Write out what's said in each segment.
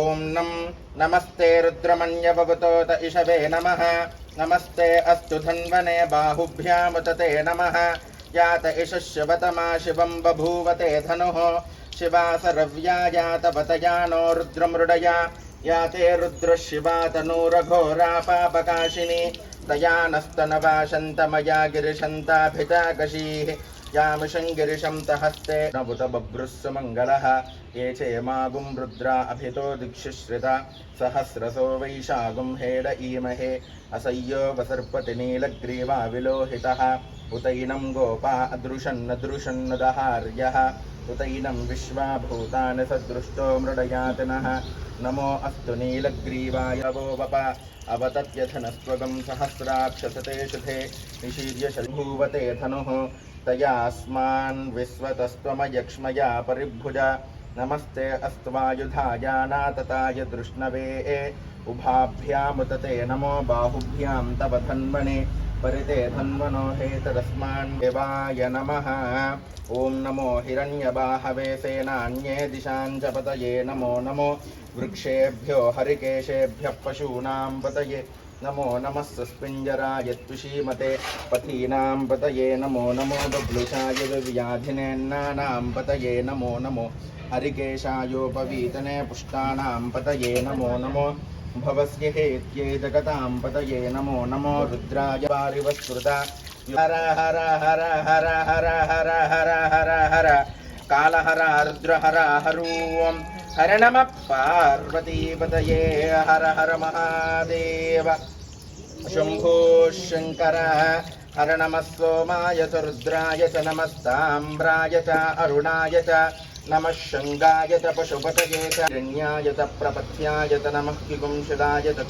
ఓం నం నమస్తే రుద్రమణ్య భవతోత ఇషవే నమ. నమస్తే అస్తు ధన్వనే బాహుభ్యాముతతే నమ. యాత ఇష శివతమా శివం బభూవతే ధను. శివాసరవ్యాయాతవతయా నో రుద్రమృడయా. యాతే రుద్రశివా తనూరఘోరాపాపకాశిని దయానస్తనవాశంతమయా గిరిశంతాభితాకషీ तया नस्तनवा शन्तमया गिरिशन्ताभिताकशीः यामिषं गिरिशं तहस्ते नबुत बभ्रुस्सु मङ्गलः ये चेमागुं रुद्रा अभितो दिक्षुश्रिता सहस्रसो वैशागुं हेड ईमहे। असय्यो वसर्पति नीलग्रीवा विलोहितः उतैनं गोपा अदृशन्नदृशन्नदहार्यः उतैनं विश्वा भूतानि सदृष्टो मृडयातनः। नमो अस्तु नीलग्रीवाय वो वप। अवतत्यथनस्त्वगं सहस्राक्षसते शुभे। निशीर्य शम्भूवते धनुः। तयास्मान् विश्वतस्त्वमयक्ष्मया परिभुजा। नमस्ते अस्त्वायुधायानातताय दृष्णवे उभाभ्यामुतते नमो बाहुभ्यां तव धन्वने। परिते धन्वनो हेतदस्मान् देवाय नमः। ॐ नमो हिरण्यबाहवे सेनान्ये दिशां च नमो नमो। वृक्षेभ्यो हरिकेशेभ्यः पशूनां पतये। नमो नमः सुस्पिञ्जराय त्विषीमते पथीनां पतये नमो नमो बब्लुषाय व्याधिनेन्नानां पतये नमो नमो हरिकेशायोपवीतने पुष्टानां पतये नमो नमो भवस्य हेत्ये जगतां पतये नमो नमो रुद्राय पारिवस्कृता हर हर हर हर हर हर हर हर हर कालहर रुद्रहर हरूं हर नम पार्वतीपतये हर हर महादेव। शम्भो शङ्कर हर नमः सोमाय च रुद्राय च नमस्ताम्राय च अरुणाय च नमः शङ्गाय च पशुपतये च च प्रपथ्याय च नमः किगुंशदाय च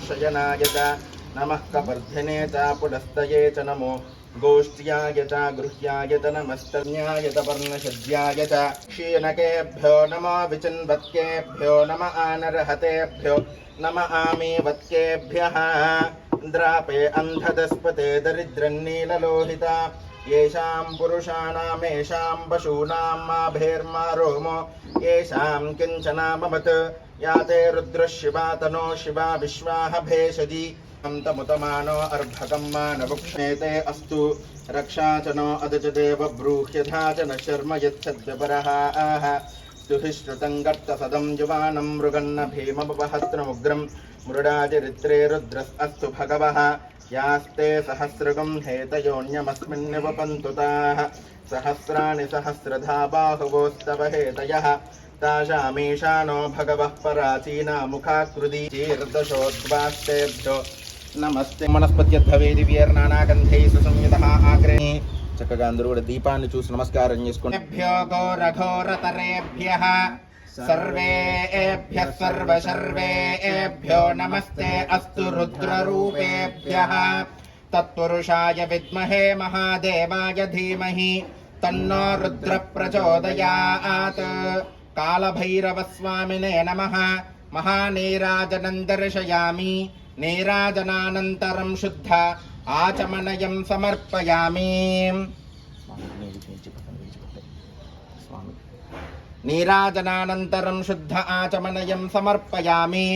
नमः कपर्धिने च पुलस्तये च नमो गोष्ठ्याय च, गृह्याय च, नमस्तन्याय च पर्णशद्याय च। क्षीणकेभ्यो नमो विचिन्वत्केभ्यो नम आनर्हतेभ्यो नम आमीवत्केभ्यः। द्रापे अन्धदस्पते दरिद्रन्नीललोहिता। येषां पुरुषाणामेषां पशूनां माभेर्मा रोमो येषां किञ्चनाममत् याते रुद्रशिवा तनो शिवा विश्वाह भेषजी। तमुतमानो अर्भकं मानवुक्षेते अस्तु। रक्षा च नो अद च देव ब्रूह्यधा च न शर्म यच्छद्व्यपरः आह स्तुहि श्रुतं गर्तसदं युवानं मृगन्न भीमपहस्त्रमुग्रं मृडाचरित्रे रुद्रस् भगवः। यास्ते सहस्रगं हेतयोऽन्यमस्मिन्निव पन्तु ताः। सहस्राणि सहस्रधा बाहुवोस्तव हेतयः। ताशामीशानो भगवः पराचीना मुखाकृदी चीर्दशोद्वास्तेभ्यो। నమస్తే మనస్పత్యర్థవే దివ్యర్నానాగంధై సుసంయుతః ఆగ్రే చక్కగా అందరూ కూడా దీపాన్ని చూసి నమస్కారం చేసుకోండి సర్వేభ్య సర్వసర్వేభ్యో నమస్తే అస్తు రుద్రరూపేభ్య తత్పురుషాయ విద్మహే మహాదేవాయ ధీమహి తన్నో రుద్ర ప్రచోదయాత్ कालभैरवस्वामिने नमः। महानेराजनं नेराजनानन्तरं शुद्ध आचमनयं समर्पयामि। नीराजनानन्तरं शुद्ध आचमनयं समर्पयामि।